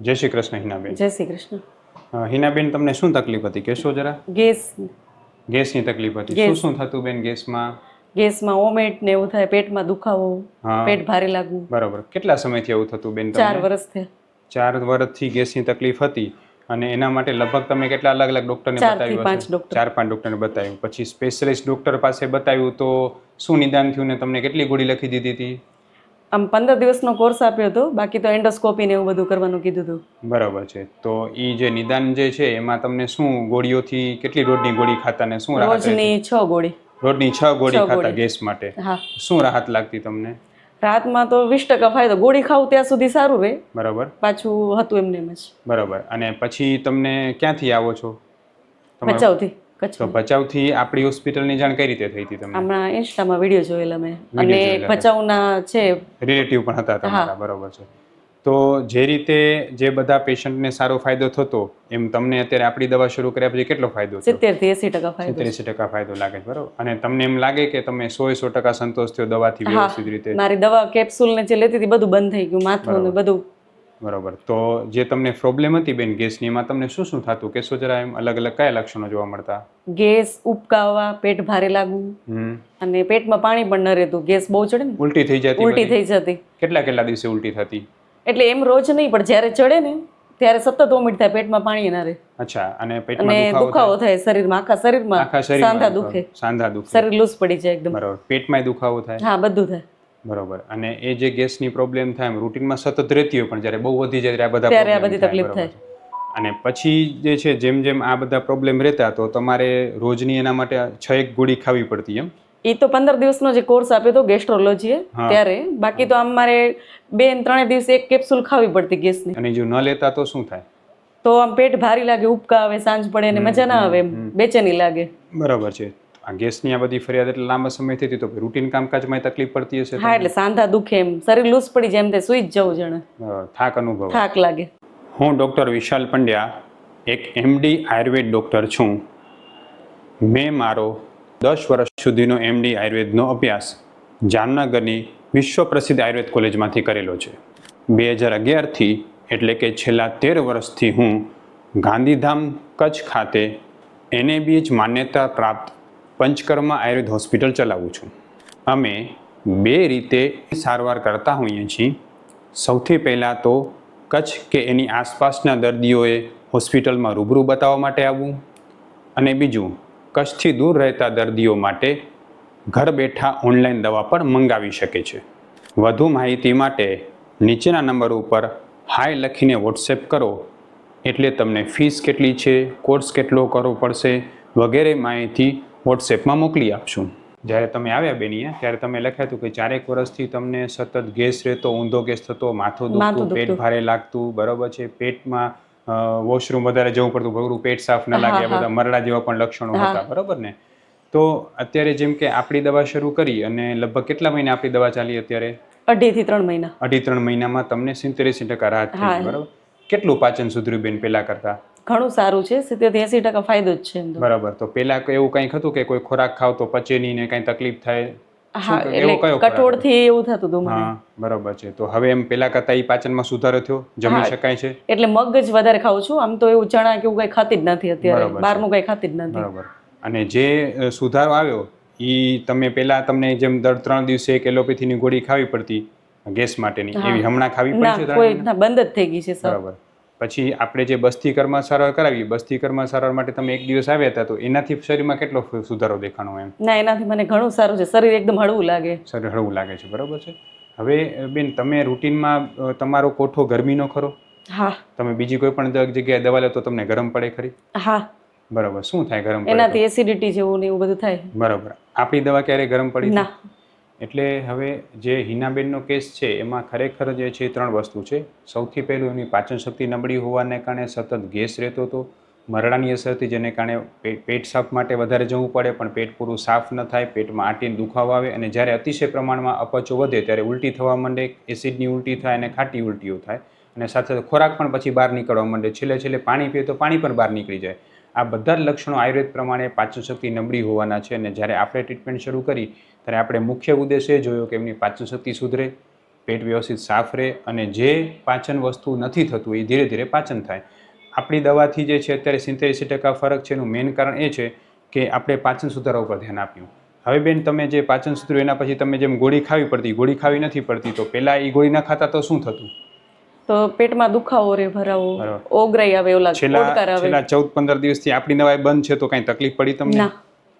જય શ્રી કૃષ્ણ હિનાબેન. જય શ્રી કૃષ્ણ. હિનાબેન તમને શું તકલીફ હતી? કહેશો જરા. ગેસ ગેસની તકલીફ હતી. શું શું થતું બેન ગેસમાં? ગેસમાં ઓમેટ ને એવું થાય પેટમાં દુખાવો પેટ ભારે લાગવું. બરાબર. કેટલા સમયથી એવું થતું બેન ચાર તમને વર્ષ થયા. ચાર વર્ષથી ગેસની તકલીફ હતી અને એના માટે લગભગ તમે કેટલા અલગ અલગ ડોક્ટરને ને બતાવ્યું પાંચ ડોક્ટર. ચાર પાંચ ડોક્ટરને બતાવ્યું. પછી સ્પેશિયલિસ્ટ ડોક્ટર પાસે બતાવ્યું તો શું નિદાન થયું ને તમને કેટલી ગોળી લખી દીધી હતી? આમ પંદર દિવસનો કોર્સ આપ્યો હતો. બાકી તો એન્ડોસ્કોપી ને એવું બધું કરવાનું કીધું હતું. બરાબર છે. તો એ જે નિદાન જે છે એમાં તમને શું ગોળીઓથી કેટલી રોજની ગોળી ખાતા ને શું રાહત રોજની છ ગોળી. રોજની છ ગોળી ખાતા ગેસ માટે. હા. શું રાહત લાગતી તમને? રાતમાં તો વીસ ટકા ફાયદો. ગોળી ખાવું ત્યાં સુધી સારું રહે બરાબર. પાછું હતું એમને એમ જ. બરાબર. અને પછી તમને ક્યાંથી આવો છો? ભચાઉથી. તો ભચાઉથી આપણી હોસ્પિટલની જાણ કઈ રીતે થઈ હતી તમને? હમણાં ઇન્સ્ટામાં વીડિયો જોયેલા મેં. અને ભચાઉના છે. રિલેટિવ પણ હતા તમારા બરોબર છે. તો જે રીતે જે બધા પેશન્ટને સારો ફાયદો થતો એમ તમને અત્યારે આપણી દવા શરૂ કર્યા પછી કેટલો ફાયદો સિત્તેરથી એસી ટકા ફાયદો. સિત્તેર ટકા ફાયદો લાગે છે બરોબર. અને તમને એમ લાગે કે તમે સો સો ટકા સંતોષ થયો દવાથી વ્યવસ્થિત રીતે? મારી દવા કેપ્સ્યુલ ને જે લેતી હતી બધું બંધ થઈ ગયું. માથું ને બધું બરાબર. તો જે તમને પ્રોબ્લેમ હતી બેન ગેસની એમાં તમને શું શું થતું? કેસો જરા એમ અલગ અલગ કયા લક્ષણો જોવા મળતા? ગેસ ઉપકાવવા પેટ ભારે લાગવું અને પેટમાં પાણી પણ ન રહેતું. ગેસ બહુ ચડે ને? ઉલટી થઈ જતી ઉલટી થઈ જતી. કેટલા કેટલા દિવસે ઉલટી થતી? એટલે એમ રોજ નહીં પણ જ્યારે ચડે ને ત્યારે સતત વોમિટ થાય પેટમાં પાણી ના રહે. અચ્છા અને પેટમાં દુખાવો દુખાવો થાય? શરીરમાં આખા શરીરમાં આખા શરીરમાં સાંધા દુખે. સાંધા દુખે. શરીર લૂઝ પડી જાય એકદમ. બરાબર. પેટમાં દુખાવો થાય? હા બધું થાય. બરોબર. અને એ જે ગેસની પ્રોબ્લેમ થાય એમ રૂટીનમાં સતત રહેતી હોય પણ જ્યારે બહુ વધી જાય ત્યારે આ બધા ત્યારે આ બધી તકલીફ થાય. અને પછી જે છે જેમ જેમ આ બધા પ્રોબ્લેમ રહેતા તો તમારે રોજની એના માટે છ એક ગોળી ખાવી પડતી એમ. એ તો પંદર દિવસનો જે કોર્સ આપ્યો હતો ગેસ્ટ્રોલોજીએ ત્યારે. બાકી તો આમ મારે બે ત્રણે દિવસે એક કેપ્સ્યુલ ખાવી પડતી ગેસની. અને જો ન લેતા તો શું થાય? તો આમ પેટ ભારી લાગે ઉપકા આવે સાંજ પડે ને મજા ના આવે બેચેની લાગે. બરાબર છે. આ ગેસની આ બધી ફરિયાદ એટલે લાંબા સમયથી હતી તો રૂટીન કામકાજમાં તકલીફ પડતી હશે હા એટલે સાંધા દુખે એમ. શરીર લૂસ પડી જાય એમ તે સુઈ જ જવું જણે. થાક અનુભવ થાક લાગે. હું ડૉક્ટર વિશાલ પંડ્યા એક એમડી આયુર્વેદ ડૉક્ટર છું. મેં મારો દસ વર્ષ સુધીનો એમડી આયુર્વેદનો અભ્યાસ જામનગરની વિશ્વ પ્રસિદ્ધ આયુર્વેદ કોલેજમાંથી કરેલો છે. બે હજાર અગિયારથી એટલે કે છેલ્લા તેર વર્ષથી હું ગાંધીધામ કચ્છ ખાતે એનએબીએચ માન્યતા પ્રાપ્ત પંચકર્મા આયુર્વેદ હોસ્પિટલ ચલાવું છું. અમે બે રીતે સારવાર કરતા હોઈએ છીએ. સૌથી પહેલાં તો કચ્છ કે એની આસપાસના દર્દીઓએ હોસ્પિટલમાં રૂબરૂ બતાવવા માટે આવવું અને બીજું, કચ્છથી દૂર રહેતા દર્દીઓ માટે ઘર બેઠા ઓનલાઈન દવા પણ મંગાવી શકે છે. વધુ માહિતી માટે નીચેના નંબર ઉપર હાય લખીને વોટ્સએપ કરો. એટલે તમને ફીસ કેટલી છે, કોર્સ કેટલો કરવો પડશે વગેરે માહિતી વોટ્સએપમાં મોકલી આપશું. જ્યારે તમે આવ્યા બેનીએ ત્યારે તમે લખ્યા હતું કે ચારેક વર્ષથી તમને સતત ગેસ રહેતો ઊંધો ગેસ થતો માથું દુખતું પેટ ભારે લાગતું બરોબર છે? પેટમાં વોશરૂમ વધારે જવું પડતું બરોબર પેટ સાફ ન લાગે બધા મરડા જેવા પણ લક્ષણો હતા બરોબર ને? તો અત્યારે જેમ કે આપણી દવા શરૂ કરી અને લગભગ કેટલા મહિને આપણી દવા ચાલી અત્યારે? અઢી થી ત્રણ મહિના. અઢી ત્રણ મહિનામાં તમને સિત્તેર એંસી ટકા રાહત થઈ. બરોબર? કેટલું પાચન સુધર્યું બેન પેલા કરતા? ઘણું સારું છે સિત્તેર એસી ટકા ફાયદો જ છે બરાબર તો પેલા એવું કંઈક હતું કે કોઈ ખોરાક ખાવ તો પચે નહીં ને કંઈ તકલીફ થાય? હા એટલે એવું થતું હતું મને. બરાબર છે. તો હવે એમ પેલા કરતા એ પાચનમાં સુધારો થયો? જમી શકાય છે? એટલે મગજ વધારે ખાઉં છું. આમ તો એવું ચણા કે એવું કઈ ખાતી જ નથી અત્યારે. બહારનું કઈ ખાતી જ નથી. બરાબર. અને જે સુધારો આવ્યો એ તમે પેલા તમને જેમ દર ત્રણ દિવસે એક એલોપેથીની ગોળી ખાવી પડતી ગેસ માટેની એવી હમણાં ખાવી પડે છે ત્રણ કોઈ મહિના? ના બંધ જ થઈ ગઈ છે બરાબર. પછી આપણે જે બસ્તી કર્મ સારવાર કરાવી બસ્તી કર્મ સારવાર માટે તમે એક દિવસ આવ્યા હતા તો એનાથી શરીરમાં કેટલો સુધારો દેખાણો એમ? ના એનાથી મને ઘણું સારું છે. શરીર એકદમ હળવું લાગે. શરીર હળવું લાગે છે બરાબર છે? હવે બેન તમે રૂટીનમાં તમારો કોઠો ગરમીનો ખરો? હા. તમે બીજી કોઈ પણ જગ- જગ્યાએ દવા લો તો તમને ગરમ પડે ખરી? હા. બરાબર શું થાય ગરમ એનાથી એસિડિટી જેવું ને એવું બધું થાય. બરોબર. બરાબર આપણી દવા ક્યારે ગરમ પડી ના. એટલે હવે જે હિનાબેનનો કેસ છે, એમાં ખરેખર જે છે ત્રણ વસ્તુ છે. સૌથી પહેલું એની પાચન શક્તિ નબળી હોવાને કારણે સતત ગેસ રહેતો હતો. મરડાની અસરથી જેને કારણે પેટ સાફ માટે વધારે જવું પડે, પણ પેટ પૂરું સાફ ન થાય, પેટમાં આટીને દુખાવો આવે અને જ્યારે અતિશય પ્રમાણમાં અપચો વધે ત્યારે ઉલટી થવા માંડે, એસિડની ઉલટી થાય અને ખાટી ઉલટીઓ થાય. અને સાથે સાથે ખોરાક પણ પછી બહાર નીકળવા માંડે. છેલ્લે છેલ્લે પાણી પીએ તો પાણી પણ બહાર નીકળી જાય. આ બધા જ લક્ષણો આયુર્વેદ પ્રમાણે પાચન શક્તિ નબળી હોવાના છે અને જ્યારે આપણે ટ્રીટમેન્ટ શરૂ કરી, ત્યારે આપણે મુખ્ય ઉદ્દેશ એ જોયો કે એમની પાચન શક્તિ સુધરે, પેટ વ્યવસ્થિત સાફ રહે અને જે પાચન વસ્તુ નથી થતું એ ધીરે ધીરે પાચન થાય. આપણી દવાથી જે છે અત્યારે સિત્તેરસી ટકા ફરક છે એનું મેઇન કારણ એ છે કે આપણે પાચન સુધારા ઉપર ધ્યાન આપ્યું. હવે બેન તમે જે પાચન સુધર્યું એના પછી તમે જેમ ગોળી ખાવી પડતી, ગોળી ખાવી નથી પડતી, તો પહેલાં એ ગોળી ના ખાતા તો શું થતું? તો પેટમાં દુખાવો રે ભરાવો. ઓગરાઈ આવે ઓલા ઓડકાર આવે. છેલ્લા ચૌદ પંદર દિવસથી આપણી દવાઈ બંધ છે તો કઈ તકલીફ પડી તમને? ના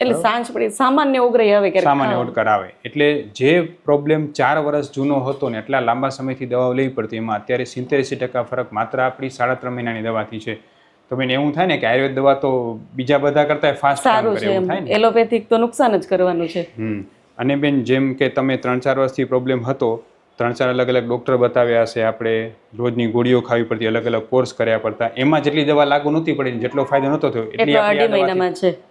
એટલે સાંજ પડી સામાન્ય ઓગરાઈ આવે કે સામાન્ય ઓડકાર આવે. એટલે જે પ્રોબ્લેમ ચાર વર્ષ જૂનો હતો ને એટલા લાંબા સમયથી દવાઓ લેવી પડતી એમાં અત્યારે સિત્તેરસી ટકા ફરક માત્ર આપણી સાડા ત્રણ મહિનાની દવાથી છે. તો બેન એવું થાય ને કે આયુર્વેદ દવા તો બીજા બધા કરતા ફાસ્ટ સારું છે એલોપેથિક તો નુકસાન જ કરવાનું છે. અને બેન જેમ કે તમે ત્રણ ચાર વર્ષથી પ્રોબ્લેમ હતો ત્રણ ચાર અલગ અલગ ડૉક્ટર બતાવ્યા હશે આપણે રોજની ગોળીઓ ખાવી પડતી અલગ અલગ કોર્સ કર્યા પડતા. એમાં જેટલી દવા લાગુ નહોતી પડી જેટલો ફાયદો નહોતો થયો એટલી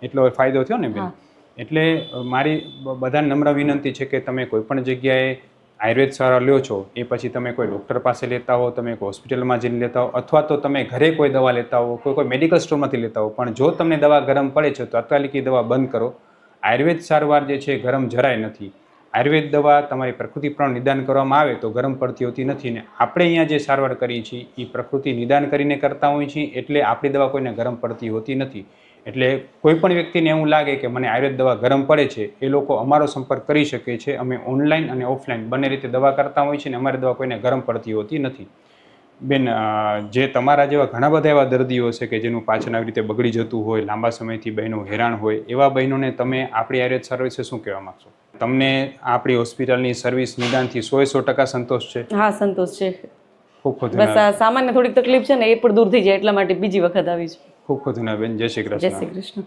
એટલો છે. ફાયદો થયો ને બેન. એટલે મારી બધાને નમ્ર વિનંતી છે કે તમે કોઈ પણ જગ્યાએ આયુર્વેદ સારવાર લ્યો છો એ પછી તમે કોઈ ડૉક્ટર પાસે લેતા હો તમે કોઈ હોસ્પિટલમાં જઈને લેતા હો અથવા તો તમે ઘરે કોઈ દવા લેતા હો કોઈ કોઈ મેડિકલ સ્ટોરમાંથી લેતા હો પણ જો તમને દવા ગરમ પડે છે તો તાત્કાલિક એ દવા બંધ કરો. આયુર્વેદ સારવાર જે છે ગરમ જરાય નથી. આયુર્વેદ દવા તમારી પ્રકૃતિ પણ નિદાન કરવામાં આવે તો ગરમ પડતી હોતી નથી ને આપણે અહીંયા જે સારવાર કરીએ છીએ, એ પ્રકૃતિ નિદાન કરીને કરતા હોઈએ છીએ એટલે આપણી દવા કોઈને ગરમ પડતી હોતી નથી. એટલે કોઈ પણ વ્યક્તિને એવું લાગે કે મને આયુર્વેદ દવા ગરમ પડે છે, એ લોકો અમારો સંપર્ક કરી શકે છે. અમે ઓનલાઈન અને ઓફલાઈન બંને રીતે દવા કરતા હોઈએ છીએ ને અમારી દવા કોઈને ગરમ પડતી હોતી નથી. બેન જે તમારા જેવા ઘણા બધા એવા દર્દીઓ છે કે જેનું પાચન આવી રીતે બગડી જતું હોય, લાંબા સમયથી બહેનો હેરાન હોય, એવા બહેનોને તમે આપણી આયુર્વેદ સર્વિસે શું કહેવા માંગશો? તમને આપણી હોસ્પિટલની સર્વિસ નિદાનથી સો સો ટકા સંતોષ છે? હા સંતોષ છે. ખૂબ ખૂબ બસ આ સામાન્ય થોડીક તકલીફ છે ને એ પણ દૂર થઈ જાય એટલા માટે બીજી વખત આવી છે. ખૂબ ખૂબ ધન્યવાદ બેન. જય શ્રી જય શ્રી કૃષ્ણ.